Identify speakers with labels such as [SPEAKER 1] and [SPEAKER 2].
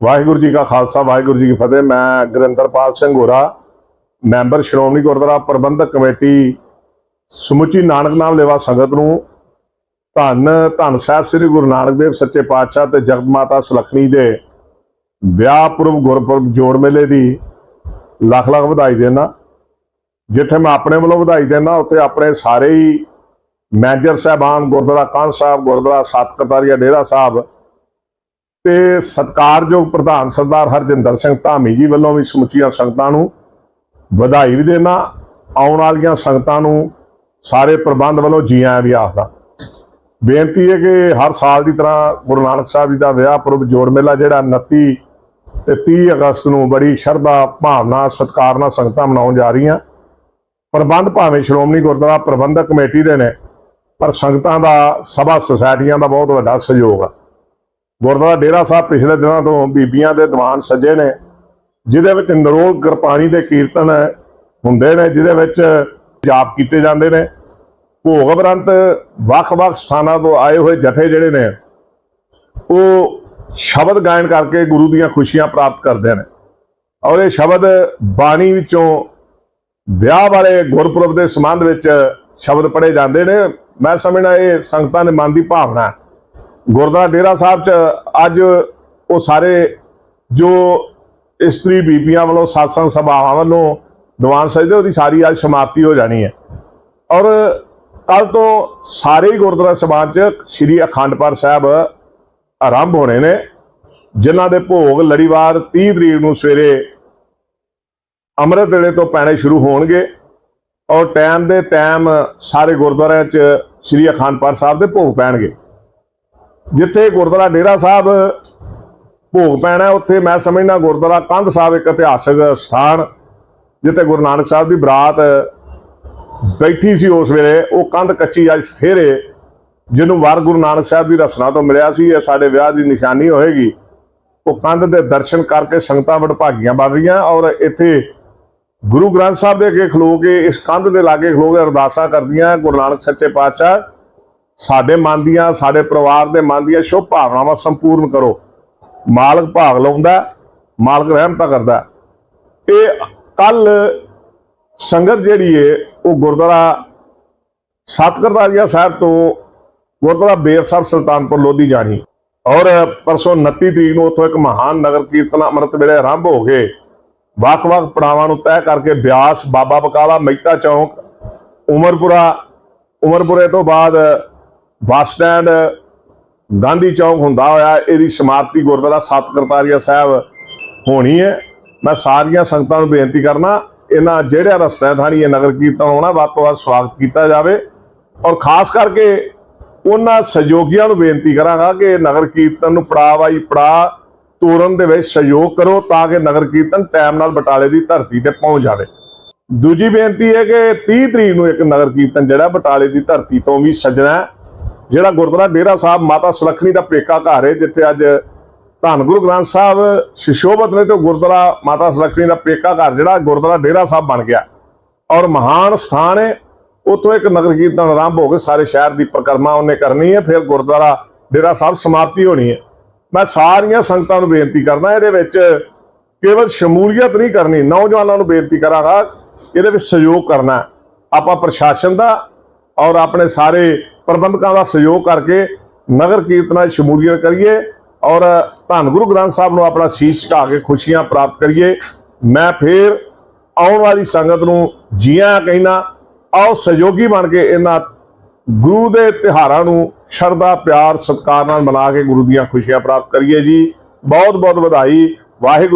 [SPEAKER 1] ਵਾਹਿਗੁਰੂ ਜੀ ਕਾ ਖਾਲਸਾ, ਵਾਹਿਗੁਰੂ ਜੀ ਕੀ ਫਤਿਹ। ਮੈਂ ਗੁਰਿੰਦਰਪਾਲ ਸਿੰਘ ਹੋਰਾ, ਮੈਂਬਰ ਸ਼੍ਰੋਮਣੀ ਗੁਰਦੁਆਰਾ ਪ੍ਰਬੰਧਕ ਕਮੇਟੀ, ਸਮੁੱਚੀ ਨਾਨਕ ਨਾਮ ਲੇਵਾ ਸੰਗਤ ਨੂੰ ਧੰਨ ਧੰਨ ਸਾਹਿਬ ਸ੍ਰੀ ਗੁਰੂ ਨਾਨਕ ਦੇਵ ਸੱਚੇ ਪਾਤਸ਼ਾਹ ਤੇ ਜਗਤ ਮਾਤਾ ਸੁਲੱਖਣੀ ਦੇ ਵਿਆਹ ਪੁਰਬ ਗੁਰਪੁਰਬ ਜੋੜ ਮੇਲੇ ਦੀ ਲੱਖ ਲੱਖ ਵਧਾਈ ਦੇਣਾ। ਜਿੱਥੇ ਮੈਂ ਆਪਣੇ ਵੱਲੋਂ ਵਧਾਈ ਦੇਣਾ, ਉੱਥੇ ਆਪਣੇ ਸਾਰੇ ਹੀ ਮੈਨੇਜਰ ਸਾਹਿਬਾਨ, ਗੁਰਦੁਆਰਾ ਕਾਂਹ ਸਾਹਿਬ, ਗੁਰਦੁਆਰਾ ਸਤਕਤਾਰੀਆ ਡੇਰਾ ਸਾਹਿਬ ਤੇ ਸਤਕਾਰਯੋਗ ਪ੍ਰਧਾਨ ਸਰਦਾਰ ਹਰਜਿੰਦਰ ਸਿੰਘ ਧਾਮੀ ਜੀ ਵੱਲੋਂ ਵੀ ਸਮੁੱਚੀਆਂ ਸੰਗਤਾਂ ਨੂੰ ਵਧਾਈ ਵੀ ਦੇਣਾ, ਆਉਣ ਵਾਲੀਆਂ ਸੰਗਤਾਂ ਨੂੰ ਸਾਰੇ ਪ੍ਰਬੰਧ ਵੱਲੋਂ ਜੀ ਆਇਆਂ ਵੀ ਆਖਦਾ। ਬੇਨਤੀ ਹੈ ਕਿ ਹਰ ਸਾਲ ਦੀ ਤਰ੍ਹਾਂ ਗੁਰੂ ਨਾਨਕ ਸਾਹਿਬ ਜੀ ਦਾ ਵਿਆਹ ਪੁਰਬ ਜੋੜ ਮੇਲਾ ਜਿਹੜਾ 29 ਤੇ 30 ਅਗਸਤ ਨੂੰ ਬੜੀ ਸ਼ਰਧਾ, ਭਾਵਨਾ ਸਤਿਕਾਰ ਨਾਲ ਸੰਗਤਾਂ ਮਨਾਉਣ ਜਾ ਰਹੀਆਂ। ਪ੍ਰਬੰਧ ਭਾਵੇਂ ਸ਼੍ਰੋਮਣੀ ਗੁਰਦੁਆਰਾ ਪ੍ਰਬੰਧਕ ਕਮੇਟੀ ਦੇ ਨੇ, ਪਰ ਸੰਗਤਾਂ ਦਾ, ਸਭਾ ਸੁਸਾਇਟੀਆਂ ਦਾ ਬਹੁਤ ਵੱਡਾ ਸਹਿਯੋਗ ਆ। ਗੁਰਦੁਆਰਾ ਡੇਰਾ ਸਾਹਿਬ ਪਿਛਲੇ ਦਿਨਾਂ ਤੋਂ ਬੀਬੀਆਂ ਦੇ ਦੀਵਾਨ ਸੱਜੇ ਨੇ, ਜਿਹਦੇ ਵਿੱਚ ਨਰੋਲ ਕਿਰਪਾਣੀ ਦੇ ਕੀਰਤਨ ਹੁੰਦੇ ਨੇ, ਜਿਹਦੇ ਵਿੱਚ ਜਾਪ ਕੀਤੇ ਜਾਂਦੇ ਨੇ। ਭੋਗ ਬਰੰਤ ਵੱਖ-ਵੱਖ ਸਥਾਨਾਂ ਤੋਂ ਆਏ ਹੋਏ ਜਥੇ ਜਿਹੜੇ ਨੇ, ਉਹ ਸ਼ਬਦ ਗਾਇਨ ਕਰਕੇ ਗੁਰੂ ਦੀਆਂ ਖੁਸ਼ੀਆਂ ਪ੍ਰਾਪਤ ਕਰਦੇ ਨੇ। ਔਰ ਇਹ ਸ਼ਬਦ ਬਾਣੀ ਵਿੱਚੋਂ ਵਿਆਹ ਵਾਲੇ ਗੁਰਪੁਰਬ ਦੇ ਸੰਬੰਧ ਵਿੱਚ ਸ਼ਬਦ ਪੜ੍ਹੇ ਜਾਂਦੇ ਨੇ। ਮੈਂ ਸਮਝਣਾ ਇਹ ਸੰਗਤਾਂ ਦੇ ਮਨ ਦੀ ਭਾਵਨਾ ਹੈ। ਗੁਰਦੁਆਰਾ ਡੇਰਾ ਸਾਹਿਬ ਚ ਅੱਜ ਉਹ ਸਾਰੇ ਜੋ ਇਸਤਰੀ ਬੀਬੀਆਂ ਵੱਲੋਂ satsang ਸਭਾਵਾਂ ਵੱਲੋਂ ਦੀਵਾਨ ਸਜਦੇ, ਉਹਦੀ ਸਾਰੀ ਅੱਜ ਸਮਾਪਤੀ ਹੋ ਜਾਣੀ ਹੈ। ਔਰ ਕੱਲ ਤੋਂ ਸਾਰੇ ਹੀ ਗੁਰਦੁਆਰਾ ਸਮਾਜ ਚ ਸ੍ਰੀ ਅਖੰਡ ਪਾਠ ਸਾਹਿਬ ਆਰੰਭ ਹੋਣੇ ਨੇ, ਜਿਨ੍ਹਾਂ ਦੇ ਭੋਗ ਲੜੀਵਾਰ 30 ਤਰੀਕ ਨੂੰ ਸਵੇਰੇ ਅੰਮ੍ਰਿਤ ਵੇਲੇ ਤੋਂ ਪੈਣੇ ਸ਼ੁਰੂ ਹੋਣਗੇ। ਔਰ ਟਾਈਮ ਦੇ ਟਾਈਮ ਸਾਰੇ ਗੁਰਦੁਆਰਿਆਂ 'ਚ ਸ੍ਰੀ ਅਖੰਡ ਪਾਠ ਸਾਹਿਬ ਦੇ ਭੋਗ ਪੈਣਗੇ। ਜਿੱਥੇ ਗੁਰਦੁਆਰਾ ਡੇਰਾ ਸਾਹਿਬ ਭੋਗ ਪੈਣਾ ਉੱਥੇ ਮੈਂ ਸਮਝਣਾ ਗੁਰਦੁਆਰਾ ਕੰਧ ਸਾਹਿਬ ਇੱਕ ਇਤਿਹਾਸਕ ਸਥਾਨ, ਜਿੱਥੇ ਗੁਰੂ ਨਾਨਕ ਸਾਹਿਬ ਦੀ ਬਰਾਤ ਬੈਠੀ ਸੀ ਉਸ ਵੇਲੇ, ਉਹ ਕੰਧ ਕੱਚੀ ਅੱਜ ਸਥੇਰੇ ਜਿਹਨੂੰ ਵਾਰ ਗੁਰੂ ਨਾਨਕ ਸਾਹਿਬ ਦੀ ਰਸਨਾ ਤੋਂ ਮਿਲਿਆ ਸੀ, ਇਹ ਸਾਡੇ ਵਿਆਹ ਦੀ ਨਿਸ਼ਾਨੀ ਹੋਏਗੀ। ਉਹ ਕੰਧ ਦੇ ਦਰਸ਼ਨ ਕਰਕੇ ਸੰਗਤਾਂ ਵਡਭਾਗੀਆਂ ਬਣ ਰਹੀਆਂ ਔਰ ਇੱਥੇ ਗੁਰੂ ਗ੍ਰੰਥ ਸਾਹਿਬ ਦੇ ਅੱਗੇ ਖਲੋ ਕੇ, ਇਸ ਕੰਧ ਦੇ ਲਾਗੇ ਖਲੋ ਕੇ ਅਰਦਾਸਾਂ ਕਰਦੀਆਂ ਗੁਰੂ ਨਾਨਕ ਸੱਚੇ ਪਾਤਸ਼ਾਹ। ਸਾਡੇ ਮਨ ਦੀਆਂ, ਸਾਡੇ ਪਰਿਵਾਰ ਦੇ ਮਨ ਦੀਆਂ ਸ਼ੁਭ ਭਾਵਨਾਵਾਂ ਸੰਪੂਰਨ ਕਰੋ। ਮਾਲਕ ਭਾਗ ਲਾਉਂਦਾ, ਮਾਲਕ ਰਹਿਮਤਾ ਕਰਦਾ। ਇਹ ਕੱਲ ਸੰਗਤ ਜਿਹੜੀ ਏ, ਉਹ ਗੁਰਦੁਆਰਾ ਸਤਕਰਤਾਰੀਆ ਸਾਹਿਬ ਤੋਂ ਗੁਰਦੁਆਰਾ ਬੇਰ ਸਾਹਿਬ ਸੁਲਤਾਨਪੁਰ ਲੋਧੀ ਜਾਣੀ ਔਰ ਪਰਸੋਂ 29 ਤਰੀਕ ਨੂੰ ਉੱਥੋਂ ਇੱਕ ਮਹਾਨ ਨਗਰ ਕੀਰਤਨ ਅੰਮ੍ਰਿਤ ਵੇਲੇ ਆਰੰਭ ਹੋ ਗਏ ਵੱਖ-ਵੱਖ ਪੜਾਵਾਂ ਨੂੰ ਤੈਅ ਕਰਕੇ ਬਿਆਸ, ਬਾਬਾ ਬਕਾਲਾ, ਮਹਿਤਾ ਚੌਂਕ, ਉਮਰਪੁਰਾ, ਉਮਰਪੁਰੇ ਤੋਂ ਬਾਅਦ ਬੱਸ ਸਟੈਂਡ ਗਾਂਧੀ ਚੌਂਕ ਹੁੰਦਾ ਹੋਇਆ, ਇਹਦੀ ਸਮਾਪਤੀ ਗੁਰਦੁਆਰਾ ਸਤਕਰਤਾਰੀਆ ਸਾਹਿਬ ਹੋਣੀ ਹੈ। ਮੈਂ ਸਾਰੀਆਂ ਸੰਗਤਾਂ ਨੂੰ ਬੇਨਤੀ ਕਰਨਾ, ਇਹਨਾਂ ਜਿਹੜਾ ਰਸਤਾ ਥਾਣੀ ਇਹ ਨਗਰ ਕੀਰਤਨ ਹੋਣਾ, ਵੱਧ ਤੋਂ ਵੱਧ ਸਵਾਗਤ ਕੀਤਾ ਜਾਵੇ। ਔਰ ਖਾਸ ਕਰਕੇ ਉਹਨਾਂ ਸਹਿਯੋਗੀਆਂ ਨੂੰ ਬੇਨਤੀ ਕਰਾਂਗਾ ਕਿ ਨਗਰ ਕੀਰਤਨ ਨੂੰ ਪੜਾਵਾਈ ਪੜਾ ਤੋਰਨ ਦੇ ਵਿੱਚ ਸਹਿਯੋਗ ਕਰੋ, ਤਾਂ ਕਿ ਨਗਰ ਕੀਰਤਨ ਟਾਈਮ ਨਾਲ ਬਟਾਲੇ ਦੀ ਧਰਤੀ ਤੇ ਪਹੁੰਚ ਜਾਵੇ। ਦੂਜੀ ਬੇਨਤੀ ਹੈ ਕਿ 30 ਤਰੀਕ ਨੂੰ ਇੱਕ ਨਗਰ ਕੀਰਤਨ ਜਿਹੜਾ ਬਟਾਲੇ ਦੀ ਧਰਤੀ ਤੋਂ ਵੀ ਸੱਜਣਾ ਜਿਹੜਾ ਗੁਰਦੁਆਰਾ ਡੇਰਾ ਸਾਹਿਬ ਮਾਤਾ ਸੁਲੱਖਣੀ ਦਾ ਪੇਕਾ ਘਰ ਹੈ, ਜਿੱਥੇ ਅੱਜ ਧੰਨ ਗੁਰੂ ਗ੍ਰੰਥ ਸਾਹਿਬ ਸ਼ਿਸ਼ੋਭਤ ਨੇ ਤੇ ਗੁਰਦੁਆਰਾ ਮਾਤਾ ਸੁਲੱਖਣੀ ਦਾ ਪੇਕਾ ਘਰ ਜਿਹੜਾ ਗੁਰਦੁਆਰਾ ਡੇਰਾ ਸਾਹਿਬ ਬਣ ਗਿਆ। ਔਰ ਮਹਾਨ ਸਥਾਨ ਹੈ, ਉੱਥੋਂ ਇੱਕ ਨਗਰ ਕੀਰਤਨ ਆਰੰਭ ਹੋ ਕੇ ਸਾਰੇ ਸ਼ਹਿਰ ਦੀ ਪਰਿਕਰਮਾ ਉਹਨੇ ਕਰਨੀ ਹੈ, ਫਿਰ ਗੁਰਦੁਆਰਾ ਡੇਰਾ ਸਾਹਿਬ ਸਮਾਪਤੀ ਹੋਣੀ ਹੈ। ਮੈਂ ਸਾਰੀਆਂ ਸੰਗਤਾਂ ਨੂੰ ਬੇਨਤੀ ਕਰਦਾ, ਇਹਦੇ ਵਿੱਚ ਕੇਵਲ ਸ਼ਮੂਲੀਅਤ ਨਹੀਂ ਕਰਨੀ, ਨੌਜਵਾਨਾਂ ਨੂੰ ਬੇਨਤੀ ਕਰਾਂਗਾ, ਇਹਦੇ ਵਿੱਚ ਸਹਿਯੋਗ ਕਰਨਾ ਆਪਾਂ ਪ੍ਰਸ਼ਾਸਨ ਦਾ ਔਰ ਆਪਣੇ ਸਾਰੇ ਪ੍ਰਬੰਧਕਾਂ ਦਾ ਸਹਿਯੋਗ ਕਰਕੇ ਨਗਰ ਕੀਰਤਨਾਂ ਸ਼ਮੂਲੀਅਤ ਕਰੀਏ ਔਰ ਧੰਨ ਗੁਰੂ ਗ੍ਰੰਥ ਸਾਹਿਬ ਨੂੰ ਆਪਣਾ ਸ਼ੀਸ਼ ਢਾ ਕੇ ਖੁਸ਼ੀਆਂ ਪ੍ਰਾਪਤ ਕਰੀਏ। ਮੈਂ ਫੇਰ ਆਉਣ ਵਾਲੀ ਸੰਗਤ ਨੂੰ ਜੀਆਂ ਕਹਿਣਾ ਆਓ ਸਹਿਯੋਗੀ ਬਣ ਕੇ ਇਹਨਾਂ ਗੁਰੂ ਦੇ ਤਿਹਾਰਾਂ ਨੂੰ ਸ਼ਰਧਾ, ਪਿਆਰ, ਸਤਿਕਾਰ ਨਾਲ ਮਨਾ ਕੇ ਗੁਰੂ ਦੀਆਂ ਖੁਸ਼ੀਆਂ ਪ੍ਰਾਪਤ ਕਰੀਏ ਜੀ। ਬਹੁਤ ਬਹੁਤ ਵਧਾਈ। ਵਾਹਿਗੁਰੂ